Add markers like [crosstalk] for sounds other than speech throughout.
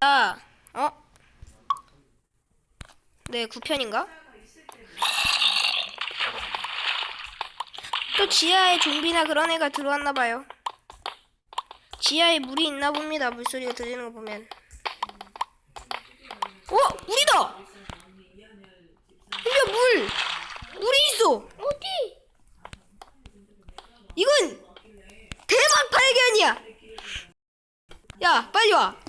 아, 어? 네, 9편인가? 또 지하에 좀비나 그런 애가 들어왔나 봐요. 지하에 물이 있나 봅니다. 물소리가 들리는 거 보면. 어, 물이다. 이게 물. 물이 있어. 어디? 이건 대박 발견이야. 야, 빨리 와.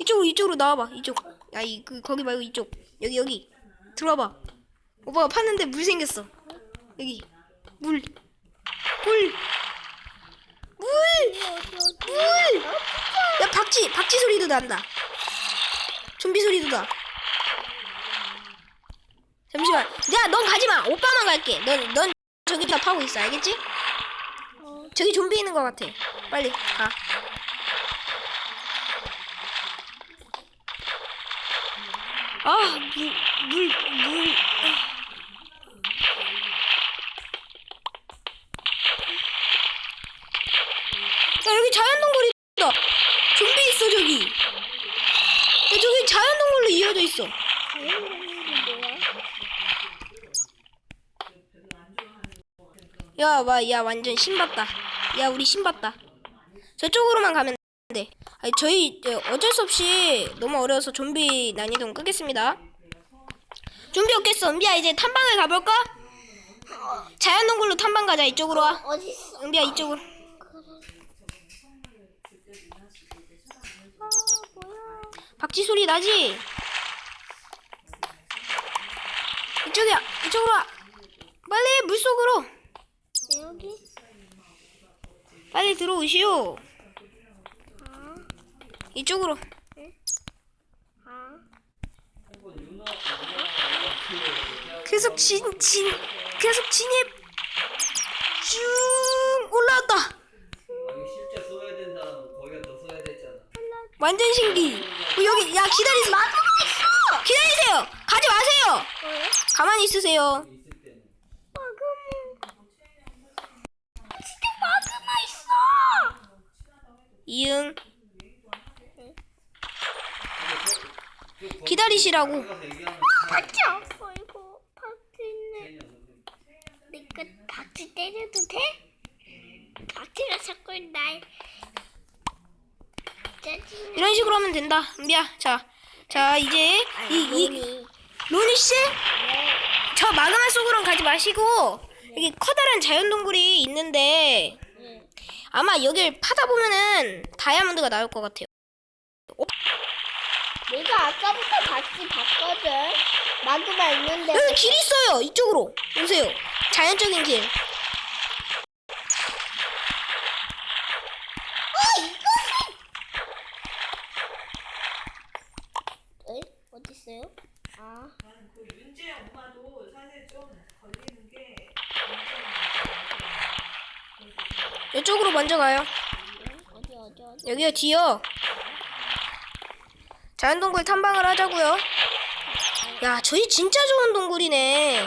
이쪽으로 이쪽으로 나와봐. 이쪽. 야, 이 그 거기 말고 이쪽. 여기 여기. 들어와봐. 오빠가 팠는데 물 생겼어. 여기 물. 물. 물. 물. 야, 박쥐 박쥐 소리도 난다. 좀비 소리도 나. 잠시만. 야, 넌 가지 마. 오빠만 갈게. 넌 넌 저기 다 파고 있어. 알겠지? 어, 저기 좀비 있는 것 같아. 빨리 가. 아, 물, 물, 물. 야, 여기 자연동굴 있다. 좀비 있어, 저기. 야, 저기 자연동굴로 이어져 있어. 야, 와, 야, 완전 신봤다. 야, 우리 신봤다. 저쪽으로만 가면 돼. 아니, 저희 어, 어쩔 수 없이 너무 어려워서 좀비 난이도 끄겠습니다. 좀비 없겠어. 은비야, 이제 탐방을 가볼까? 자연 동굴로 탐방 가자. 이쪽으로 와. 어디 있어? 은비야, 이쪽으로. 박쥐 소리 나지? 이쪽이야. 이쪽으로 와. 빨리 물속으로. 여기? 빨리 들어오시오. 아, 이쪽으로. 아. 계속 진, 진, 계속 진입. 쭉 올라왔다. 완전 신기. 어, 여기, 야, 기다리세요. 기다리세요. 가지 마세요. 가만히 있으세요. 이응. 기다리시라고. 같이 아파 이거. 박쥐네. 내가 박쥐 때려도 돼? 박쥐가 자꾸 날 짜증나. 이런 식으로 하면 된다. 은비야, 자. 자, 이제, 이, 이, 이 로니 씨? 저 마그마 속으로는 가지 마시고, 여기 커다란 자연 동굴이 있는데, 아마 여길 파다 보면은 다이아몬드가 나올 것 같아요. 아까부터 박쥐 봤거든. 마그마 있는데 여기 길 있어요. 이쪽으로 오세요. 자연적인 길. 에? 어디 있어요? 아, 그 윤재 엄마도 사실 좀 걸리는 게 이쪽으로 먼저 가요. 응? 어디 어디 어디? 여기요 뒤요. 자연동굴 탐방을 하자고요. 야, 저희 진짜 좋은 동굴이네.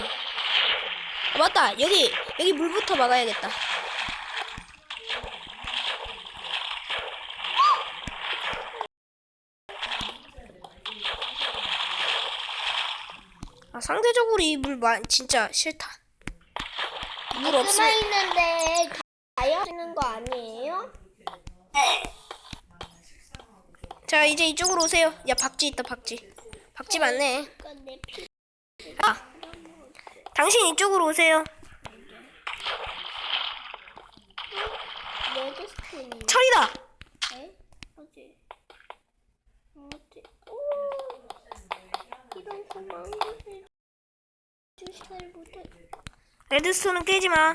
아, 맞다. 여기 여기 물부터 막아야겠다. 아, 상대적으로 이 물 진짜 싫다. 물 마그마 없으면 있는데 다이어트 는 거 아니에요? 자 이제 이쪽으로 오세요. 야 박쥐 있다 박쥐. 박쥐 피. 아 당신 이쪽으로 오세요. 철이다. 레드스톤은 깨지 마.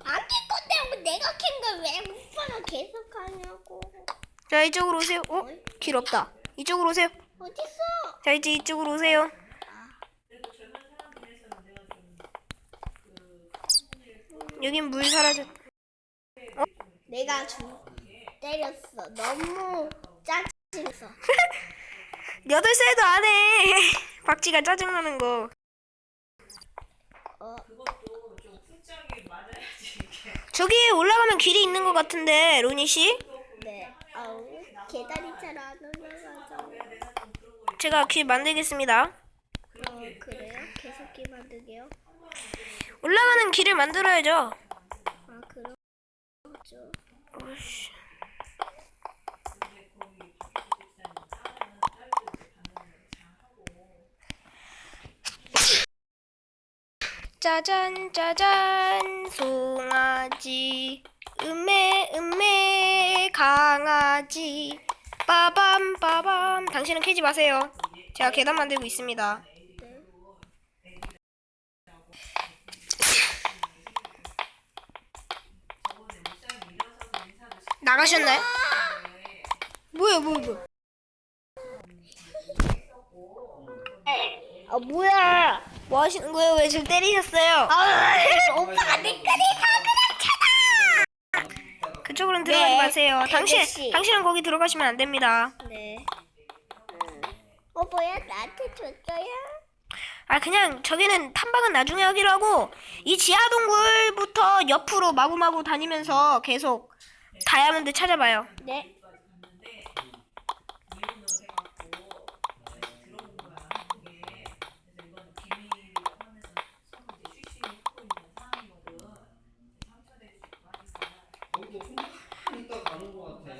안깰 건데 왜 내가 캔 걸 왜 오빠가 계속 하냐고. 자 이쪽으로 오세요. 어? 길 없다. 이쪽으로 오세요. 어딨어? 자 이제 이쪽으로 오세요. 여긴 물 사라졌. 내가 주 때렸어. 너무 짜증났어. [laughs] 여덟 살도 안 해. [laughs] 박쥐가 짜증나는 거. 어, 저기에 올라가면 길이 있는 것 같은데 로니 씨? 계다리 잘안 올라가서. 제가 길 만들겠습니다. 어 그래요? 계속 길 만들게요. 올라가는 길을 만들어야죠. 아 그렇죠. 어이씨. 짜잔 짜잔 송아지 음메 음메 강아지 빠밤 빠밤 당신은 캐지 마세요 제가 계단 만들고 있습니다 네. 나가셨나요? 뭐야 뭐야 뭐야 아 뭐야? 뭐 하시는 거예요? 왜 저를 때리셨어요? 아 오빠가 내 거리 다 그쪽으로는 들어가지 네, 마세요 당신, 아저씨. 당신은 거기 들어가시면 안 됩니다. 네. 어 뭐야 나한테 줬어요? 아 그냥 저기는 탐방은 나중에 하기로 하고 이 지하 동굴부터 옆으로 마구마구 다니면서 계속 다이아몬드 찾아봐요. 네. 거기도 혼자 가는 거 같아.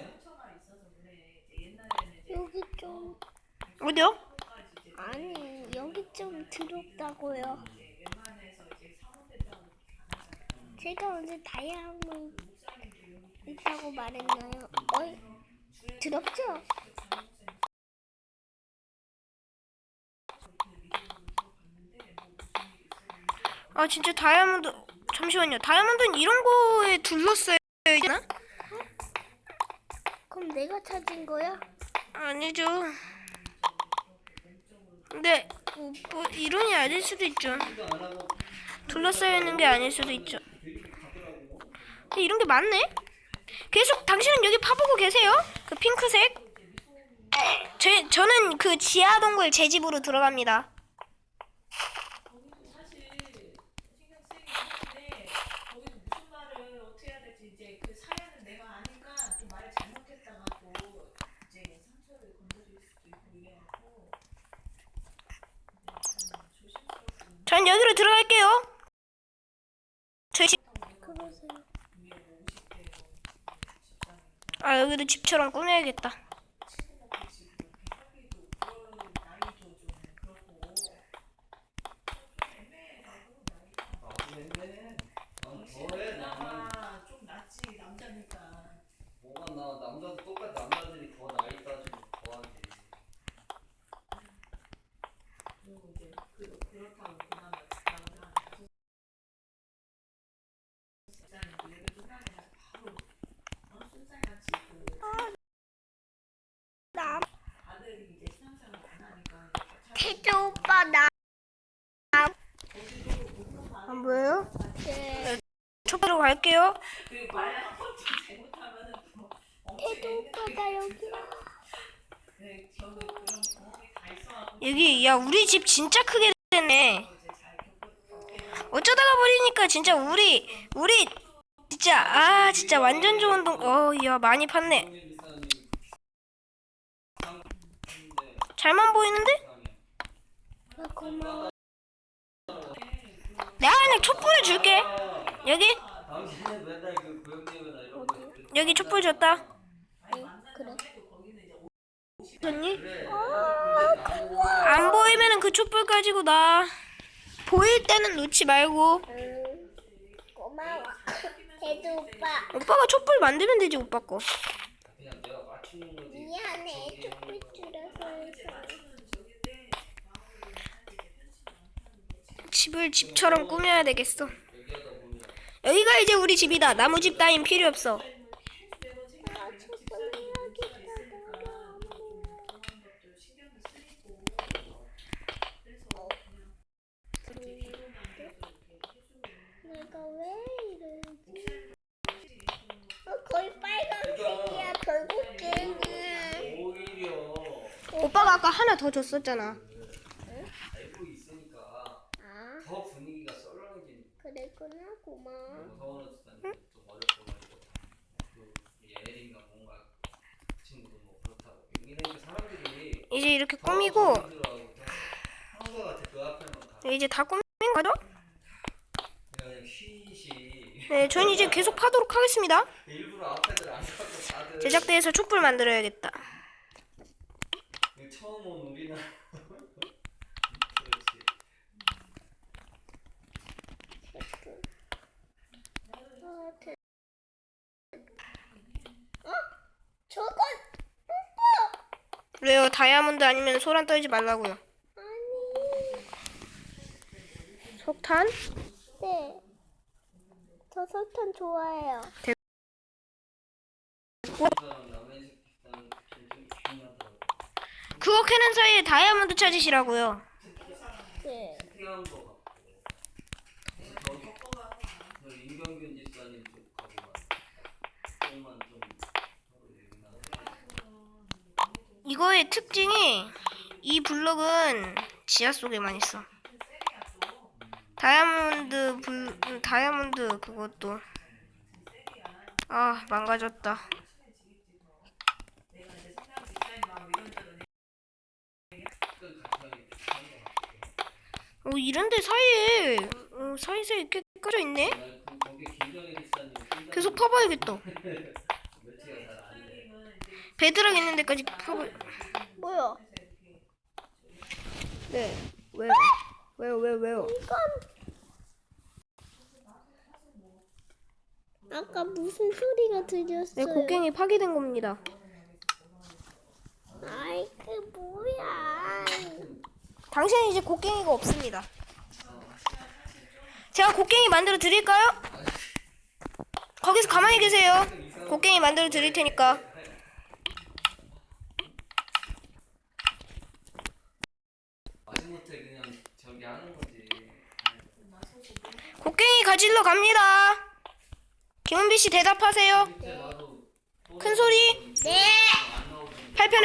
여기 좀 어디요? 아니 여기 좀 더럽다고요. 제가 언제 다이아몬드 있다고 말했나요? 어이 더럽죠? 아 진짜 다이아몬드 잠시만요. 다이아몬드는 이런 거에 둘러싸야 되나? 그럼 내가 찾은 거야? 아니죠. 근데 뭐, 뭐 이론이 아닐 수도 있죠. 둘러싸여 있는 게 아닐 수도 있죠. 근데 이런 게 많네? 계속 당신은 여기 파보고 계세요? 그 핑크색? 저, 저는 그 지하 동굴 제 집으로 들어갑니다. 사실 신경 쓰이긴 하는데 거기서 무슨 말을 어떻게 해야 될지 이제 그 사연은 내가 아니까 좀 말을 잘못했다가 또 이제 상처를 건드릴 수도 있고 이래갖고 조심스럽게 전 여기로 들어갈게요. 저희. 아 여기도 집처럼 꾸며야겠다. 아난 더해 나는 아, 좀 낫지 남자니까 뭐가 나 남자도 똑같이 남자들이 더 나이 따지고 더하지. 그리고 이제 그, 그렇다고 그나마 나보다 진짜는 얘를 끝나면 바로 어, 순살같이 그 나 아들이 이제 신앙생활 안 하니까 태조 오빠 나. 아 뭐예요? 네. 한번 잘못하면은 뭐 여기. 네, 여기 야 우리 집 진짜 크게 됐네. 어쩌다가 버리니까 진짜 우리 우리 진짜 아 진짜 완전 좋은 동. 어야 많이 팠네. 잘만 보이는데? 아. 내가 그냥 촛불을 줄게. 여기 당신은 맨날 그 이런 거 여기 촛불 줬다. 그래. 언니? 그래. 안 보이면은 그 촛불 가지고 나. 보일 때는 놓지 말고. 응. 고마워. [laughs] 오빠. 오빠가 촛불 만들면 되지 오빠 거. 그냥 내가 맞추는 거지. 미안해. 촛불 줄여서 해서. 집을 집처럼 꾸며야 되겠어. 여기가 이제 우리 집이다. 나무 집 따윈 필요 없어. 아, 촛불 여기다가. 내가 왜 이러지? 어, 거의 빨간색이야, 결국에는. 오히려 오빠가 아까 하나 더 줬었잖아. 알고 있으니까 아, 더 분위기가 썰렁해지니까 그랬구나, 고마워. 무서워졌다니 좀 어렵고 말이죠. 그 예린가 뭔가 그 친구도 뭐 여기는 사람들 이 이제 이렇게 더 꾸미고. 네, 이제 다 꾸민 거죠? 네, 저는 이제 계속 파도록 하겠습니다. 제작대에서 촛불 만들어야겠다. 처음 온 우리나라. 그렇지. 어, 대... 어? 저건 왜요? 다이아몬드 아니면 소란 떨지 말라고요. 아니. 석탄? 네. 저 설탕 좋아해요. 중요하더라고. 그거 캐는 사이에 다이아몬드 찾으시라고요. 네. 특이한 거 같고. 저기 저 임경균 집사님 쪽 가고만 조금만 좀 서로 얘기나. 이거의 특징이 이 블럭은 지하 속에만 있어. 다이아몬드 블 음, 다이아몬드 그것도 아 망가졌다. 오 이런데 사이에 어, 사이사이 꽤 껴져 있네. 계속 파봐야겠다. 베드락 있는 데까지 파봐. 뭐야? 네. 왜요? 왜요? 왜요? 왜요? 이건 아까 무슨 소리가 들렸어요? 네, 곡괭이 파괴된 겁니다. 아이 그 뭐야? 당신은 이제 곡괭이가 없습니다. 제가 곡괭이 만들어 드릴까요? 거기서 가만히 계세요. 곡괭이 만들어 드릴 테니까. 마지못해 그냥 저기 하는 거지. 곡괭이 가지러 갑니다. 김은비 씨 대답하세요. 큰 소리. 네. 안 나오던데. 8편에